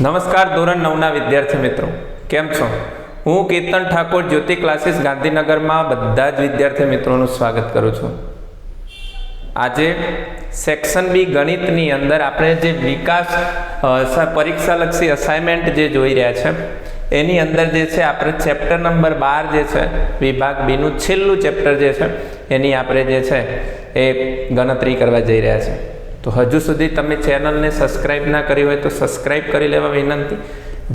નમસ્કાર ધોરણ નવના વિદ્યાર્થી મિત્રો. કેમ છો? હું કેતન ઠાકોર જ્યોતિ ક્લાસીસ ગાંધીનગરમાં બધા જ વિદ્યાર્થી મિત્રોનું સ્વાગત કરું છું. આજે સેક્શન બી ગણિતની અંદર આપણે જે વિકાસ પરીક્ષાલક્ષી અસાઇનમેન્ટ જે જોઈ રહ્યા છે, એની અંદર જે છે આપણે ચેપ્ટર નંબર બાર જે છે, વિભાગ બીનું છેલ્લું ચેપ્ટર જે છે, એની આપણે જે છે એ ગણતરી કરવા જઈ રહ્યા છે તો હજુ સુધી તમે ચેનલને સબસ્ક્રાઈબ ના કરી હોય તો સબસ્ક્રાઈબ કરી લેવા વિનંતી.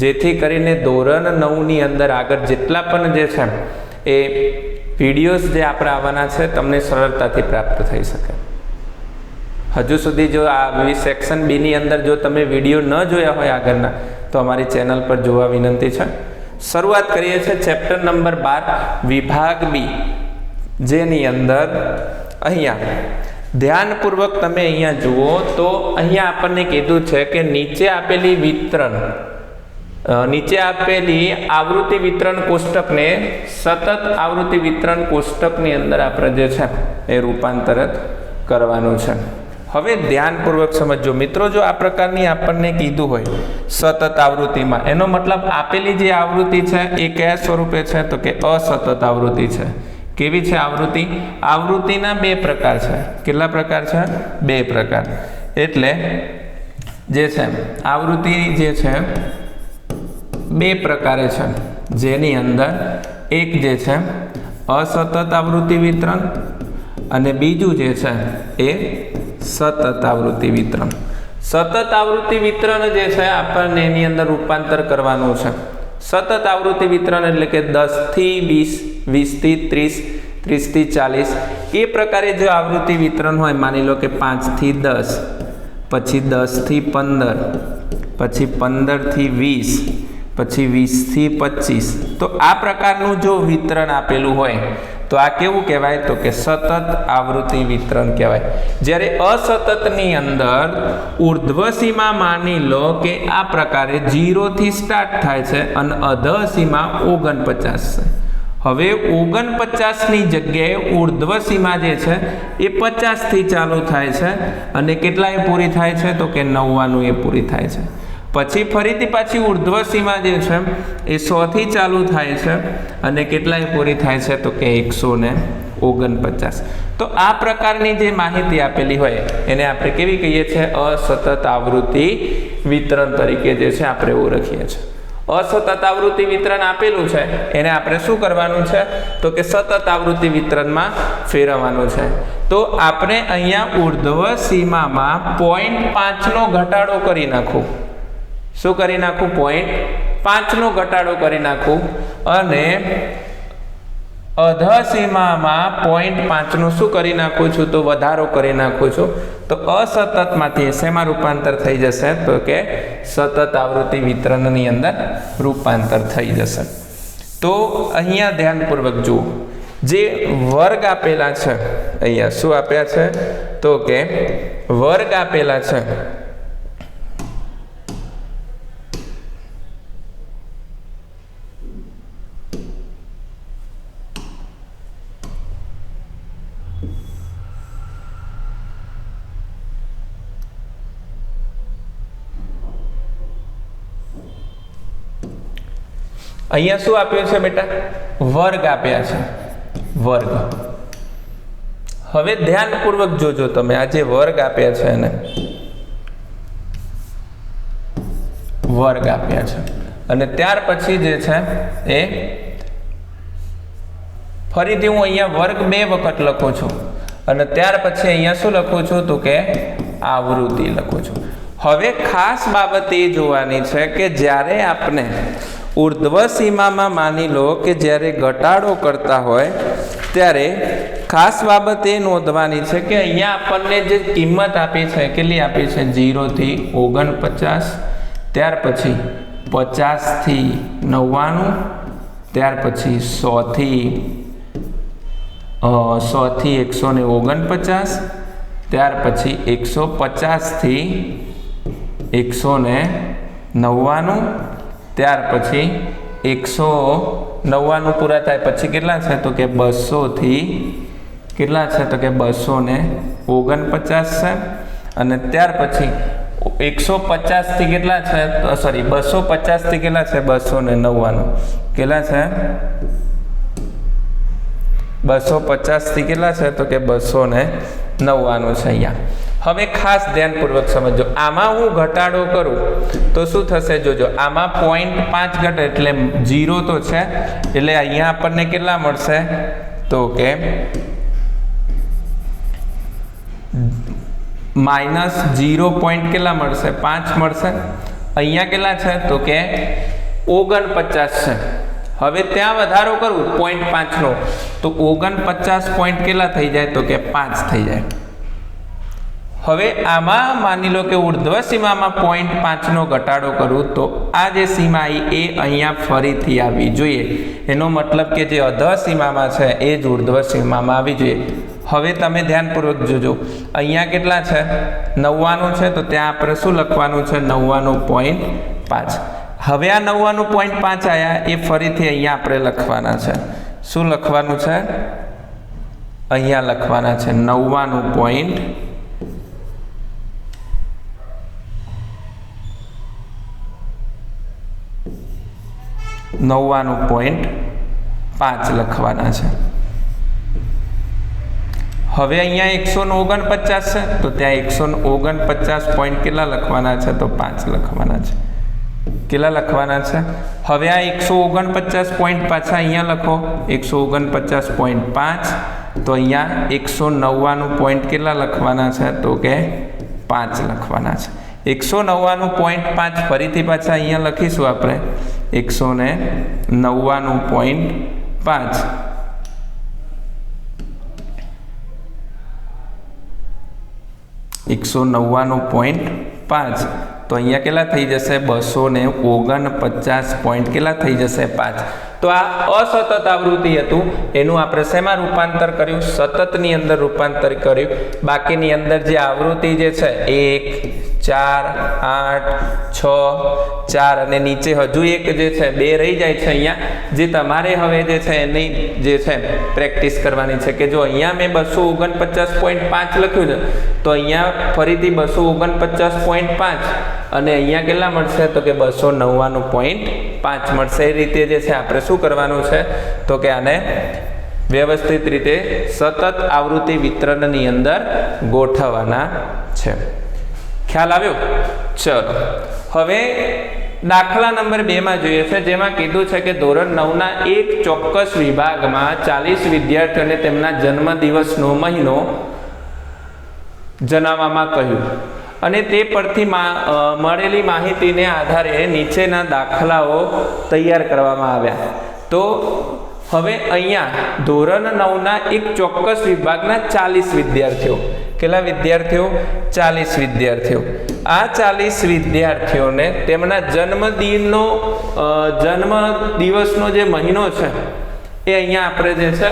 જેથી કરીને ધોરણ નવની અંદર આગળ જેટલા પણ જે છે, એ વિડીયોઝ જે આપણે આવવાના છે, તમને સરળતાથી પ્રાપ્ત થઈ શકે. હજુ સુધી જો આ સેક્શન બીની અંદર જો તમે વીડિયો ન જોયા હોય આગળના, તો અમારી ચેનલ પર જોવા વિનંતી છે. શરૂઆત કરીએ છીએ ચેપ્ટર નંબર બાર, વિભાગ બી. જેની અંદર અહીંયા ધ્યાનપૂર્વક તમે અહીંયા જુઓ તો અહીંયા આપણને કીધું છે કે નીચે આપેલી વિતરણ નીચે આપેલી આવૃત્તિ વિતરણ કોષ્ટકને સતત આવૃત્તિ વિતરણ કોષ્ટકની અંદર આપણે જે છે એ રૂપાંતરિત કરવાનું છે. હવે ધ્યાનપૂર્વક સમજો મિત્રો, જો આ પ્રકારની આપણને કીધું હોય સતત આવૃત્તિમાં, એનો મતલબ આપેલી જે આવૃત્તિ છે એ કયા સ્વરૂપે છે? તો કે અસતત આવૃત્તિ છે. કેવી છે આવૃત્તિ? આવૃત્તિના બે પ્રકાર છે. કેટલા પ્રકાર છે? બે પ્રકાર. એટલે જે છે આવૃત્તિ જે છે, બે પ્રકારે છે. જેની અંદર એક જે છે, અસતત આવૃત્તિ વિતરણ અને બીજું જે છે, એ સતત આવૃત્તિ વિતરણ. સતત આવૃત્તિ વિતરણ જે છે, આપણને એની અંદર રૂપાંતર કરવાનું છે. સતત આવૃત્તિ વિતરણ એટલે કે દસથી વીસ વીસથી ત્રીસ, ત્રીસથી ચાલીસ. એ પ્રકારે જો આવૃત્તિ વિતરણ હોય, માની લો કે પાંચથી દસ, પછી દસથી પંદર, પછી પંદરથી વીસ, પછી વીસથી પચીસ. તો આ પ્રકારનું જો વિતરણ આપેલું હોય, તો આ કેવું કહેવાય? તો કે સતત આવૃત્તિ વિતરણ કહેવાય. જ્યારે અસતતની અંદર ઉર્ધ્વ સીમા માની લો કે આ પ્રકારે જીરોથી સ્ટાર્ટ થાય છે અને અધઃ સીમા ઓગણપચાસ છે. હવે ઓગણપચાસની જગ્યાએ ઉર્ધ્વ સીમા જે છે, એ પચાસથી ચાલુ થાય છે. અને કેટલાય પૂરી થાય છે તો કે નવ્વાણું એ પૂરી થાય છે. પછી ફરીથી પાછી ઉર્ધ્વ સીમા જે છે, એ સોથી ચાલુ થાય છે અને કેટલાય પૂરી થાય છે તો કે એકસો ને ઓગણપચાસ. તો આ પ્રકારની જે માહિતી આપેલી હોય, એને આપણે કેવી કહીએ છીએ? અસતત આવૃત્તિ વિતરણ તરીકે જે છે, આપણે ઓળખીએ છીએ. અસતત આવૃત્તિ વિતરણ આપેલું છે. એને આપણે શું કરવાનું છે? તો કે સતત આવૃત્તિ વિતરણમાં ફેરવવાનું છે. તો આપણે અહીંયા ઉર્ધ્વ સીમામાં પોઈન્ટ પાંચનો ઘટાડો કરી નાખું. શું કરી નાખું? પોઈન્ટ પાંચનો ઘટાડો કરી નાખું. અને અધ સીમામાં પોઈન્ટ પાંચનું શું કરી નાખું છું? તો વધારો કરી નાખું છું. તો અસતતમાંથી શેમાં રૂપાંતર થઈ જશે? તો કે સતત આવૃત્તિ વિતરણની અંદર રૂપાંતર થઈ જશે. તો અહીંયા ધ્યાનપૂર્વક જુઓ. જે વર્ગ આપેલા છે, અહીંયા શું આપ્યા છે? તો કે વર્ગ આપેલા છે અહીંયા શું આપ્યું છે બેટા? વર્ગ આપ્યા છે. વર્ગ. હવે ધ્યાનપૂર્વક જોજો તમે આ જે વર્ગ આપ્યા છે એને. વર્ગ આપ્યા છે. અને ત્યાર પછી જે છે એ ફરીથી હું અહીંયા વર્ગ બે વખત લખું છું. અને ત્યાર પછી અહીંયા શું લખું છું? તો કે આવૃત્તિ લખું છું. હવે ખાસ બાબત એ જોવાની છે કે જ્યારે આપણે ઉર્ધ્વ સીમામાં માની લો કે જ્યારે ઘટાડો કરતા હોય, ત્યારે ખાસ બાબત એ નોંધવાની છે કે અહીંયા આપણને જે કિંમત આપી છે, કેટલી આપી છે? જીરોથી ઓગણપચાસ, ત્યાર પછી પચાસથી નવ્વાણું, ત્યાર પછી સોથી સોથી એકસો ને ઓગણપચાસ, ત્યાર પછી એકસો પચાસથી એકસો ને નવ્વાણું ત્યાર પછી એકસો નવ્વાણું પૂરા થાય. પછી કેટલા છે તો કે બસોથી કેટલા છે તો કે બસો ને ઓગણપચાસ છે. અને ત્યાર પછી એકસો પચાસથી કેટલા છે સોરી બસો પચાસથી કેટલા છે? બસો ને નવ્વાણું. કેટલા છે? બસો પચાસથી કેટલા છે તો કે બસો ને નવ્વાણું છે અહીંયા. હવે ખાસ ધ્યાનપૂર્વક સમજો આમાં હું ઘટાડો કરું, તો શું થશે જોજો, આમાં પોઈન્ટ પાંચ ઘટે એટલે જીરો તો છે, એટલે અહીંયા આપણને કેટલા મળશે? તો કે માઇનસ જીરો પોઈન્ટ કેટલા મળશે? પાંચ મળશે. અહીંયા કેટલા છે? તો કે ઓગણપચાસ છે. હવે ત્યાં વધારો કરું પોઈન્ટ પાંચનો તો ઓગણપચાસ પોઈન્ટ કેટલા થઈ જાય? તો કે પાંચ થઈ જાય. હવે આમાં માની લો કે ઉર્ધ્વ સીમામાં પોઈન્ટ પાંચનો ઘટાડો કરું તો આ જે સીમા એ અહીંયા ફરીથી આવવી જોઈએ. એનો મતલબ કે જે અધ સીમામાં છે, એ જ ઉર્ધ્વ સીમામાં આવી જોઈએ. હવે તમે ધ્યાનપૂર્વક જોજો. અહીંયા કેટલા છે? નવ્વાણું છે, તો ત્યાં આપણે શું લખવાનું છે? નવ્વાણું પોઈન્ટ પાંચ. હવે આ નવ્વાણું પોઈન્ટ પાંચ આવ્યા એ ફરીથી અહીંયા આપણે લખવાના છે. શું લખવાનું છે? અહીંયા લખવાના છે, નવ્વાણું પોઈન્ટ નવ્વાણું પોઈન્ટ પાંચ લખવાના છે. હવે અહીંયા એકસો ને ઓગણપચાસ છે, તો ત્યાં એકસો ને ઓગણપચાસ પોઈન્ટ કેટલા લખવાના છે? તો પાંચ લખવાના છે. કેટલા લખવાના છે? હવે આ એકસો ઓગણપચાસ પોઈન્ટ પાછા અહીંયા લખો. એકસો ઓગણપચાસ પોઈન્ટ પાંચ, તો અહીંયા એકસો નવ્વાણું પોઈન્ટ કેટલા લખવાના છે? તો કે પાંચ લખવાના છે. એકસો નવ્વાણું પોઈન્ટ પાંચ ફરીથી પાછા અહીંયા લખીશું આપણે. એકસો ને નવ્વાણું પોઈન્ટ પાંચ. એકસો નવ્વાણું પોઈન્ટ પાંચ. તો અહીંયા કેટલા થઈ જશે? બસો ને ઓગણપચાસ પોઈન્ટ કેટલા થઈ જશે? પાંચ. તો આ અસતત આવૃત્તિ હતું. એનું આપણે શેમાં રૂપાંતર કર્યું? સતતની અંદર રૂપાંતર કર્યું. બાકીની અંદર જે આવૃત્તિ જે છે, એક ચાર, આઠ, છ, ચાર અને નીચે હજુ એક જે છે, બે રહી જાય છે અહીંયા. જે તમારે હવે જે છે, એની જે છે, પ્રેક્ટિસ કરવાની છે કે જો અહીંયા મેં બસો ઓગણપચાસ પોઈન્ટ પાંચ લખ્યું છે, તો અહીંયા ફરીથી બસો ઓગણપચાસ પોઈન્ટ પાંચ અને અહીંયા કેટલા મળશે? તો કે બસો નવ્વાણું પોઈન્ટ પાંચ મળશે. એ રીતે જે છે, આપણે શું કરવાનું છે? તો કે આને વ્યવસ્થિત રીતે સતત આવૃત્તિ વિતરણની અંદર ગોઠવવાના છે. ખ્યાલ આવ્યો? ચલો. હવે દાખલા નંબર બેમાં જોઈએ છે, જેમાં કીધું છે કે ધોરણ નવના એક ચોક્કસ વિભાગમાં ચાલીસ વિદ્યાર્થીઓને તેમના જન્મદિવસનો મહિનો જણાવવામાં કહ્યું. અને તે પરથી મળેલી માહિતીને આધારે નીચેના દાખલાઓ તૈયાર કરવામાં આવ્યા. તો હવે અહીંયા ધોરણ નવના એક ચોક્કસ વિભાગના ચાલીસ વિદ્યાર્થીઓ. કેટલા વિદ્યાર્થીઓ? ચાલીસ વિદ્યાર્થીઓ. આ ચાલીસ વિદ્યાર્થીઓને તેમના જન્મદિનનો જન્મ દિવસનો જે મહિનો છે, એ અહીંયા આપણે જે છે,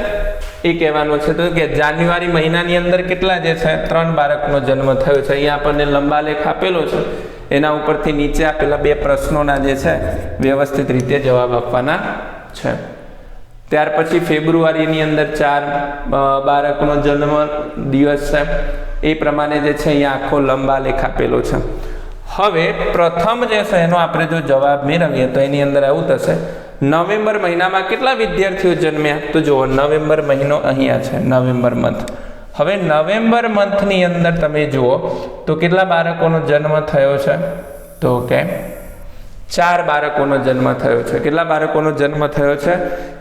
એ કહેવાનું છે. તો કે જાન્યુઆરી મહિનાની અંદર કેટલા જે છે, ત્રણ બાળકનો જન્મ થયો છે. અહીંયા આપણને લંબા લેખ આપેલો છે. એના ઉપરથી નીચે આપેલા બે પ્રશ્નોના જે છે, વ્યવસ્થિત રીતે જવાબ આપવાના છે. ત્યાર પછી ફેબ્રુઆરીની અંદર ચાર બાળકનો જન્મ દિવસ છે. એ પ્રમાણે જે છે, અહીંયા આખો લંબા લેખ આપેલો છે. હવે પ્રથમ જે છે, એનો આપણે જો જવાબ મેળવીએ તો એની અંદર આવું થશે. નવેમ્બર મહિનામાં કેટલા વિદ્યાર્થીઓ જન્મ્યા? તો જુઓ, નવેમ્બર મહિનો અહીંયા છે, નવેમ્બર મંથ. હવે નવેમ્બર મંથની અંદર તમે જુઓ તો કેટલા બાળકોનો જન્મ થયો છે? તો કે ચાર બાળકોનો જન્મ થયો છે. કેટલા બાળકોનો જન્મ થયો છે?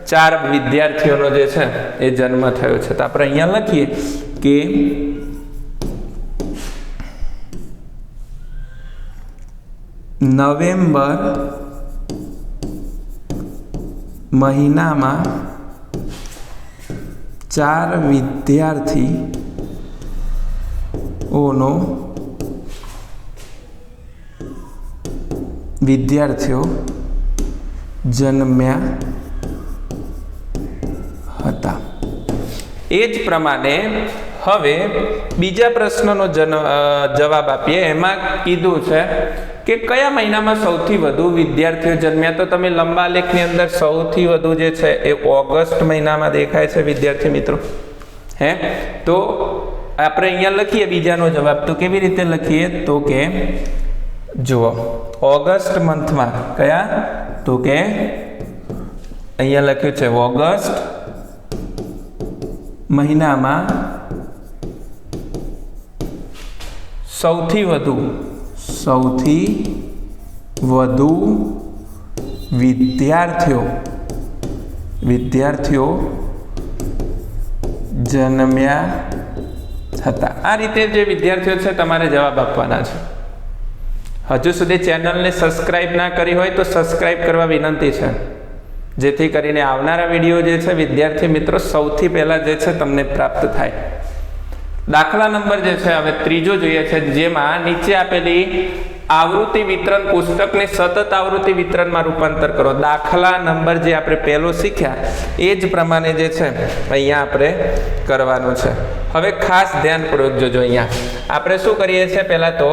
ચાર વિદ્યાર્થીઓનો જે છે, એ જન્મ થયો છે. તો આપણે અહીંયા લખીએ કે નવેમ્બર મહિનામાં ચાર વિદ્યાર્થીઓનો વિદ્યાર્થીઓ જન્મ્યા હતા. એ જ પ્રમાણે હવે બીજા પ્રશ્નનો જવાબ આપીએ. એમાં કીધું છે કે કયા મહિનામાં સૌથી વધુ વિદ્યાર્થીઓ જન્મ્યા? તો તમે લંબા લેખની અંદર સૌથી વધુ જે છે એ ઓગસ્ટ મહિનામાં દેખાય છે વિદ્યાર્થી મિત્રો. હે? તો આપણે અહીંયા લખીએ બીજાનો જવાબ. તો કેવી રીતે લખીએ? તો કે જુઓ. ઓગસ્ટ મંથમાં કયા? તો કે અહીંયા લખ્યું છે, ઓગસ્ટ મહિનામાં સૌથી વધુ સૌથી વધુ વિદ્યાર્થીઓ વિદ્યાર્થીઓ જન્મ્યા હતા. આ રીતે જે વિદ્યાર્થીઓ છે, તમારે જવાબ આપવાના છે. હજુ સુધી ચેનલને સબસ્ક્રાઇબ ના કરી હોય તો સબસ્ક્રાઇબ કરવા વિનંતી છે. જેથી કરીને આવનારા વીડિયો જે છે વિદ્યાર્થી મિત્રો સૌથી પહેલાં જે છે તમને પ્રાપ્ત થાય. દાખલા નંબર જે છે હવે ત્રીજો જોઈએ છે, જેમાં નીચે આપેલી આવૃત્તિ વિતરણ પુસ્તકને સતત આવૃત્તિ વિતરણમાં રૂપાંતર કરો. દાખલા નંબર જે આપણે પહેલો શીખ્યા, એ જ પ્રમાણે જે છે, અહીંયા આપણે કરવાનું છે. હવે ખાસ ધ્યાનપૂર્વક જોજો અહીંયા. આપણે શું કરીએ છીએ પહેલાં તો,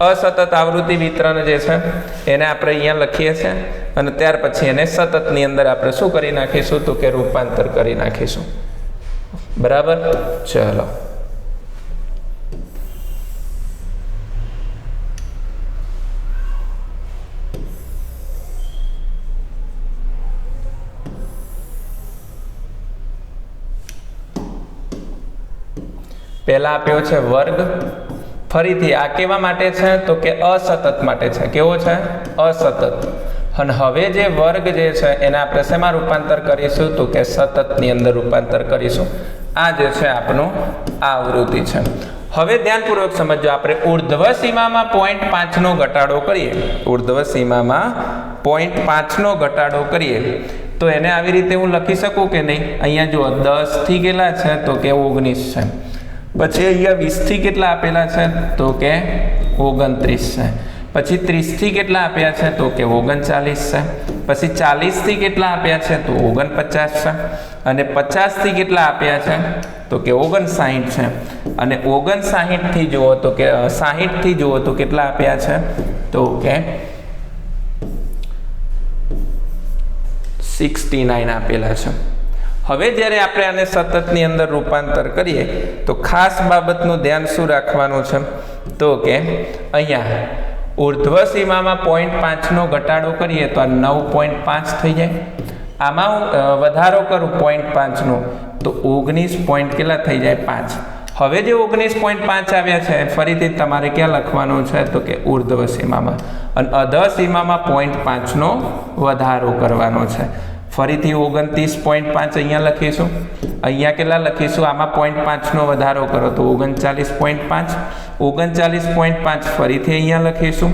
અસતત આવૃત્તિ વિતરણ જે છે, એને આપણે અહીંયા લખીએ છીએ અને ત્યાર પછી એને સતતની અંદર આપણે શું કરી નાખીશું તો કે રૂપાંતર કરી નાખીશું. બરાબર? ચલો. પહેલા આપ્યો છે વર્ગ. ફરીથી આ કેવા માટે છે? તો કે અસતત માટે છે. કેવો છે? અસતત. અને હવે જે વર્ગ જે છે, એને આપણે શેમાં રૂપાંતર કરીશું? તો કે સતતની અંદર રૂપાંતર કરીશું. આ જે છે, આપણું આવૃત્તિ છે. હવે ધ્યાનપૂર્વક સમજો આપણે ઉર્ધ્વ સીમામાં પોઈન્ટ પાંચનો ઘટાડો કરીએ. ઉર્ધ્વ સીમામાં પોઈન્ટ પાંચનો ઘટાડો કરીએ. તો એને આવી રીતે હું લખી શકું કે નહીં? અહીંયા જુઓ દસથી કેટલા છે, તો કે ઓગણીસ છે. પછી અહીંયા વીસથી કેટલા આપેલા છે? તો કે ઓગણત્રીસ છે. પછી ત્રીસથી કેટલા આપ્યા છે? તો કે ઓગણચાલીસ છે. પછી ચાલીસથી કેટલા આપ્યા છે? તો ઓગણપચાસ છે. અને પચાસથી કેટલા આપ્યા છે? તો કે ઓગણસાઠ છે. અને ઓગણસાઠથી જુઓ તો કે સાહીઠથી જુઓ તો કેટલા આપ્યા છે? તો કે સિક્સટી નાઇન આપેલા છે. હવે જ્યારે આપણે આને સતતની અંદર રૂપાંતર કરીએ, તો ખાસ બાબતનું ધ્યાન શું રાખવાનું છે? તો કે અહીંયા ઉર્ધ્વ સીમામાં પોઈન્ટ પાંચનો ઘટાડો કરીએ તો આ નવ પોઈન્ટ પાંચ થઈ જાય. આમાં હું વધારો કરું પોઈન્ટ પાંચનો તો ઓગણીસ પોઈન્ટ કેટલા થઈ જાય? પાંચ. હવે જે ઓગણીસ પોઈન્ટ પાંચ આવ્યા છે, ફરીથી તમારે ક્યાં લખવાનું છે? તો કે ઉર્ધ્વ સીમામાં અને અધ સીમામાં પોઈન્ટ પાંચનો વધારો કરવાનો છે. ફરીથી ઓગણત્રીસ પોઈન્ટ પાંચ અહીંયા લખીશું. અહીંયા કેટલા લખીશું? આમાં પોઈન્ટ પાંચનો વધારો કરો તો ઓગણચાલીસ પોઈન્ટ પાંચ. ઓગણચાલીસ પોઈન્ટ પાંચ ફરીથી અહીંયા લખીશું.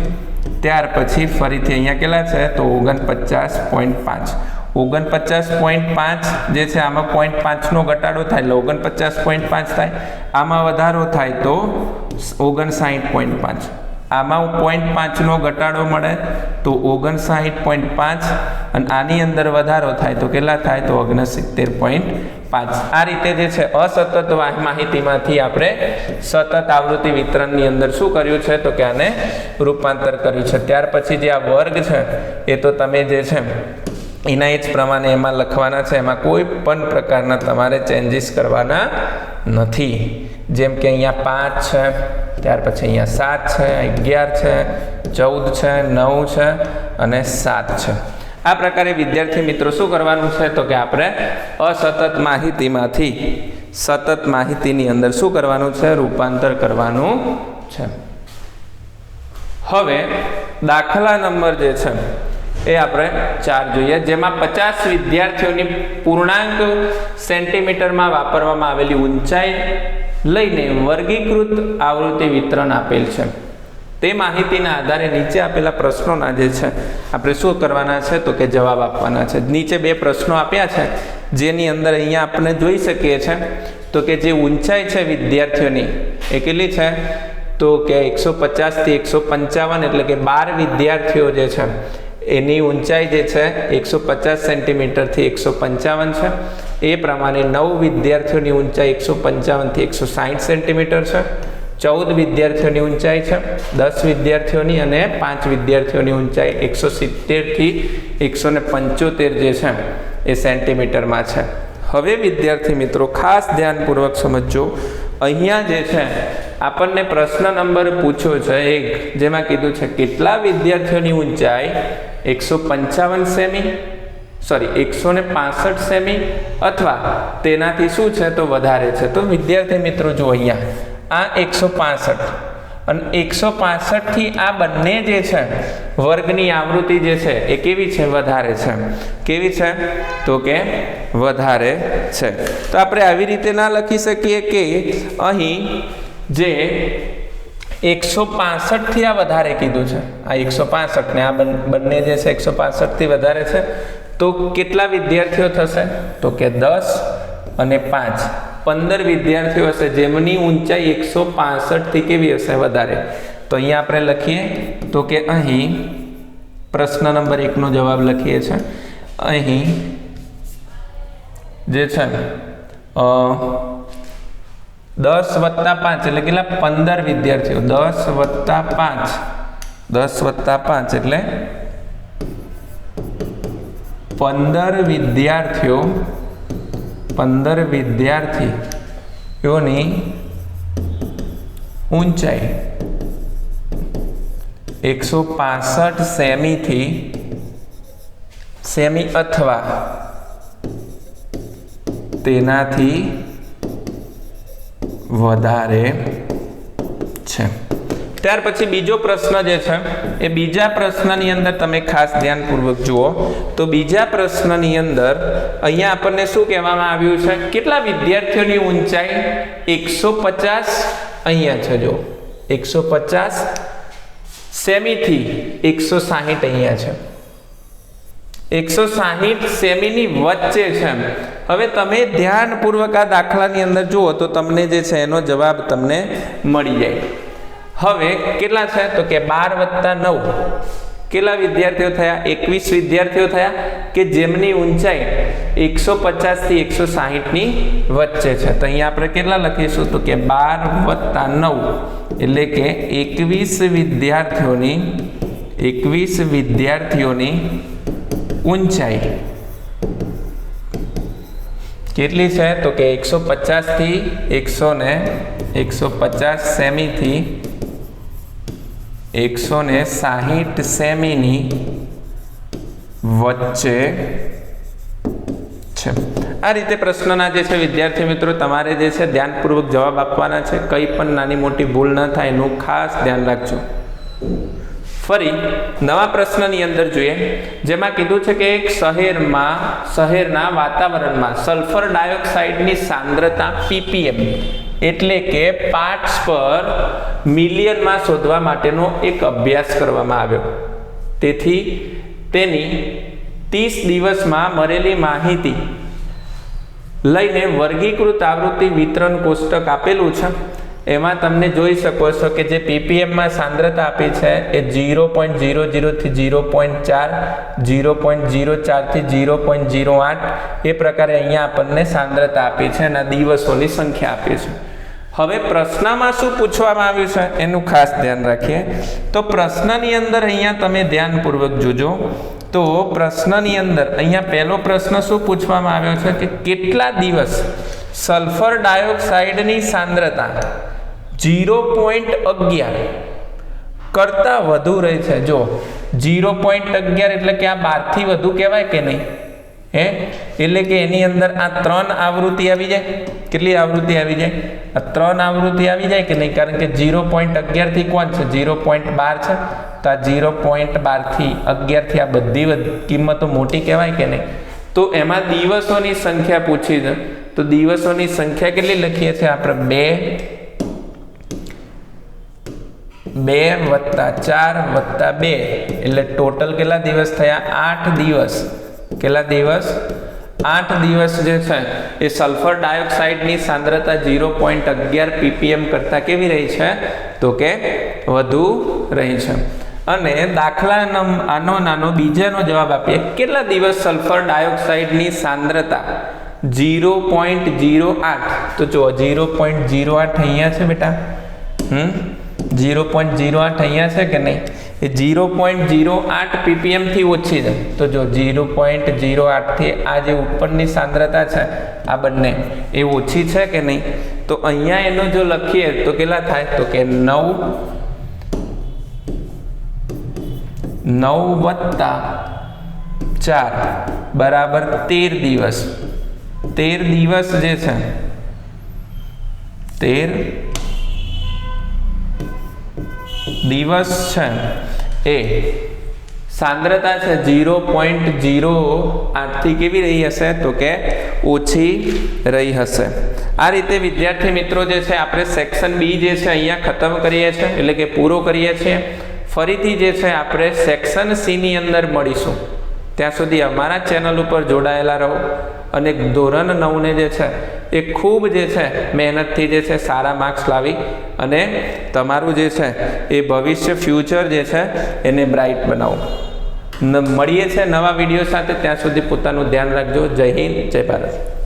ત્યાર પછી ફરીથી અહીંયા કેટલા છે? તો ઓગણપચાસ પોઈન્ટ પાંચ. ઓગણપચાસ પોઈન્ટ પાંચ જે છે, આમાં પોઈન્ટ પાંચનો ઘટાડો થાય એટલે ઓગણપચાસ પોઈન્ટ પાંચ થાય. આમાં વધારો થાય તો ઓગણસાઠ પોઈન્ટ પાંચ. આમાં પોઈન્ટ પાંચનો ઘટાડો મળે તો ઓગણસાઠ પોઈન્ટ પાંચ અને આની અંદર વધારો થાય તો કેટલા થાય તો ઓગણસિત્તેર પોઈન્ટ પાંચ. આ રીતે જે છે અસતત માહિતીમાંથી આપણે સતત આવૃત્તિ વિતરણની અંદર શું કર્યું છે તો કે આને રૂપાંતર કર્યું છે. ત્યાર પછી જે આ વર્ગ છે એ તો તમે જે છે એના એ જ પ્રમાણે એમાં લખવાના છે. એમાં કોઈ પણ પ્રકારના તમારે ચેન્જીસ કરવાના નથી. જેમ કે અહીંયા પાંચ છે, ત્યાર પછી અહીંયા સાત છે, અગિયાર છે, ચૌદ છે, નવ છે અને સાત છે. આ પ્રકારે વિદ્યાર્થી મિત્રો શું કરવાનું છે? તો કે આપણે અસતત માહિતીમાંથી, સતત માહિતીની અંદર શું કરવાનું છે? રૂપાંતર કરવાનું છે. હવે દાખલા નંબર જે છે એ આપણે ચાર જોઈએ. જેમાં પચાસ વિદ્યાર્થીઓની પૂર્ણાંક સેન્ટીમીટરમાં વાપરવામાં આવેલી ઊંચાઈ લઈને વર્ગીકૃત આવૃત્તિ વિતરણ આપેલ છે. તે માહિતીના આધારે નીચે આપેલા પ્રશ્નોના જે છે, આપણે શું કરવાના છે તો કે જવાબ આપવાના છે. નીચે બે પ્રશ્નો આપ્યા છે, જેની અંદર અહીંયા આપણે જોઈ શકીએ છીએ તો કે જે ઊંચાઈ છે વિદ્યાર્થીઓની એ કેટલી છે? તો કે એકસો પચાસથી એકસો પંચાવન એટલે કે બાર વિદ્યાર્થીઓ જે છે એની ઊંચાઈ જે છે, એકસો પચાસ સેન્ટીમીટરથી એકસો પંચાવન છે. એ પ્રમાણે નવ વિદ્યાર્થીઓની ઊંચાઈ એકસો પંચાવનથી એકસો સાહીઠ સેન્ટીમીટર છે. ચૌદ વિદ્યાર્થીઓની ઊંચાઈ છે, દસ વિદ્યાર્થીઓની અને પાંચ વિદ્યાર્થીઓની ઊંચાઈ એકસો સિત્તેરથી એકસો ને પંચોતેર જે છે, એ સેન્ટીમીટરમાં છે. હવે વિદ્યાર્થી મિત્રો, ખાસ ધ્યાનપૂર્વક સમજો અહીંયા જે છે, આપણને પ્રશ્ન નંબર પૂછ્યો છે એક, જેમાં કીધું છે, કેટલા વિદ્યાર્થીઓની ઊંચાઈ એકસો પંચાવન સેમી? સોરી એકસો ને પાસઠ સેમી? અથવા તેનાથી શું છે તો વધારે છે? તો વિદ્યાર્થી મિત્રો, જો અહીંયા, આ એકસો પાસઠ અને એકસો પાસઠથી આ બંને જે છે, વર્ગની આવૃત્તિ જે છે, એ કેવી છે? વધારે છે. કેવી છે? તો કે વધારે છે. તો આપણે આવી રીતે ના લખી શકીએ કે અહીં જે એકસો પાસઠથી આ વધારે કીધું છે, આ એકસો પાસઠને આ બન- જે છે, એકસો પાસઠથી વધારે છે, તો કેટલા વિદ્યાર્થીઓ થશે? તો કે દસ અને પાંચ. પંદર વિદ્યાર્થીઓ હશે, જેમની ઊંચાઈ એકસો પાસઠથી કેવી હશે વધારે? તો અહીંયા આપણે લખીએ, તો કે અહીં પ્રશ્ન નંબર એકનો જવાબ લખીએ છીએ અહીં જે છે દસ વત્તા પાંચ, એટલે કેટલા? પંદર વિદ્યાર્થીઓ. દસ વત્તા પાંચ. દસ વત્તા પાંચ એટલે પંદર વિદ્યાર્થીઓ પંદર વિદ્યાર્થીઓની ઊંચાઈ એકસો પાસઠ સેમીથી સેમી અથવા તેનાથી વધારે છે. ત્યાર પછી બીજો પ્રશ્ન જે છે, એ બીજા પ્રશ્નની અંદર તમે ખાસ ધ્યાનપૂર્વક જુઓ. તો બીજા પ્રશ્નની અંદર અહીંયા આપણને શું કહેવામાં આવ્યું છે? કેટલા વિદ્યાર્થીઓની ઊંચાઈ? એકસો પચાસ અહીંયા છે જો. એકસો પચાસ સેમીથી એકસો સાહીઠ અહીંયા છે. એકસો સાહીઠ સેમીની વચ્ચે છે હવે તમે ધ્યાનપૂર્વક આ દાખલાની અંદર જુઓ તો તમને જે છે એનો જવાબ તમને મળી જાય. હવે કેટલા છે તો કે બાર વત્તા નવ. કેટલા વિદ્યાર્થીઓ થયા? એકવીસ વિદ્યાર્થીઓ થયા કે જેમની ઊંચાઈ એકસો પચાસથી એકસો સાહીઠની વચ્ચે છે. તો અહીંયા આપણે કેટલા લખીશું? તો કે બાર વત્તા નવ. એટલે કે એકવીસ વિદ્યાર્થીઓની એકવીસ વિદ્યાર્થીઓની ઊંચાઈ કેટલી છે? તો કે એકસો પચાસથી એકસો ને, એકસો પચાસ સેમીથી એકસો ને સાહીઠ સેમીની વચ્ચે છે. આ રીતે પ્રશ્નના જે છે, વિદ્યાર્થી મિત્રો, તમારે જે છે, ધ્યાનપૂર્વક જવાબ આપવાના છે. કંઈ પણ નાની મોટી ભૂલ ન થાય, એનું ખાસ ધ્યાન રાખજો. ફરી નવા પ્રશ્નની અંદર જોઈએ, જેમાં કીધું છે કે એક શહેરમાં, શહેરના વાતાવરણમાં સલ્ફર ડાયોક્સાઇડની સાંદ્રતા પીપીએમ એટલે કે પાર્ટ્સ પર મિલિયનમાં શોધવા માટેનો એક અભ્યાસ કરવામાં આવ્યો. તેથી તેની ત્રીસ દિવસમાં મળેલી માહિતી લઈને વર્ગીકૃત આવૃત્તિ વિતરણ કોષ્ટક આપેલું છે. એમાં તમને જોઈ શકો છો કે જે પીપીએમમાં સાંદ્રતા આપી છે એ જીરો પોઈન્ટ જીરો જીરોથી જીરો પોઈન્ટ ચાર જીરો પોઈન્ટ જીરો ચારથી જીરો પોઈન્ટ જીરો આઠ એ પ્રકારે અહીંયા આપણને સાંદ્રતા આપી છે અને દિવસોની સંખ્યા આપી છે. હવે પ્રશ્નમાં શું પૂછવામાં આવ્યું છે એનું ખાસ ધ્યાન રાખીએ. તો પ્રશ્નની અંદર અહીંયા તમે ધ્યાનપૂર્વક જોજો. તો પ્રશ્નની અંદર અહીંયા પહેલો પ્રશ્ન શું પૂછવામાં આવ્યો છે કે કેટલા દિવસ સલ્ફર ડાયોક્સાઇડની સાંદ્રતા જીરો પોઈન્ટ અગિયાર કરતાં વધુ રહે છે. જો જીરો પોઈન્ટ અગિયાર એટલે કે આ બારથી વધુ કહેવાય કે નહીં? હે? એટલે કે એની અંદર આ ત્રણ આવૃત્તિ આવી જાય. કેટલી આવૃત્તિ આવી જાય? આ ત્રણ આવૃત્તિ આવી જાય કે નહીં? કારણ કે જીરો પોઈન્ટ અગિયારથી કોણ છે? જીરો પોઈન્ટ બાર છે. તો આ જીરો પોઈન્ટ બારથી અગિયારથી આ બધી કિંમતો મોટી કહેવાય કે નહીં? તો એમાં દિવસોની સંખ્યા પૂછી છે. તો દિવસોની સંખ્યા કેટલી લખીએ છીએ આપણે? બે બે વત્તા ચાર વત્તા બે. એટલે ટોટલ કેટલા દિવસ થયા? આઠ દિવસ. કેટલા દિવસ? આઠ દિવસ જે છે, એ સલ્ફર ડાયોક્સાઇડની સાંદ્રતા ઝીરો પોઈન્ટ અગિયાર પીપીએમ કરતાં કેવી રહી છે? તો કે વધુ રહી છે. અને દાખલા આનો નાનો બીજાનો જવાબ આપીએ. કેટલા દિવસ સલ્ફર ડાયોક્સાઇડની સાંદ્રતા? ઝીરો પોઈન્ટ ઝીરો આઠ. તો જો ઝીરો પોઈન્ટ ઝીરો આઠ અહીંયા છે બેટા. હમ? ઝીરો પોઈન્ટ ઝીરો આઠ અહીંયા છે કે નહીં? એ ઝીરો પોઈન્ટ ઝીરો આઠ પીપીએમથી ઓછી છે. તો જો ઝીરો પોઈન્ટ ઝીરો આઠથી આ જે ઉપરની સાંદ્રતા છે, આ બંને, એ ઓછી છે કે નહીં? તો અહીંયા એનો જો લખીએ, તો કેટલા થાય? તો કે નવ નવ વત્તા ચાર બરાબર તેર દિવસ. તેર દિવસ જે છે, તેર દિવસ છે એ સાંદ્રતા છે જીરો પોઈન્ટ જીરો આઠથી કેવી રહી હશે તો કે ઓછી રહી હશે. આ રીતે વિદ્યાર્થી મિત્રો જે છે આપણે સેક્શન બી જે છે અહીંયા ખતમ કરીએ છીએ, એટલે કે પૂરો કરીએ છીએ. ફરીથી જે છે આપણે સેક્શન સીની અંદર મળીશું. ત્યાં સુધી અમારા ચેનલ ઉપર જોડાયેલા રહો. અને ધોરણ નવને જે છે, એ ખૂબ જે છે, મહેનતથી જે છે, સારા માર્ક્સ લાવી અને તમારું જે છે, એ ભવિષ્ય ફ્યુચર જે છે, એને બ્રાઇટ બનાવો. મળીએ છે નવા વીડિયો સાથે, ત્યાં સુધી પોતાનું ધ્યાન રાખજો. જય હિન્દ, જય ભારત.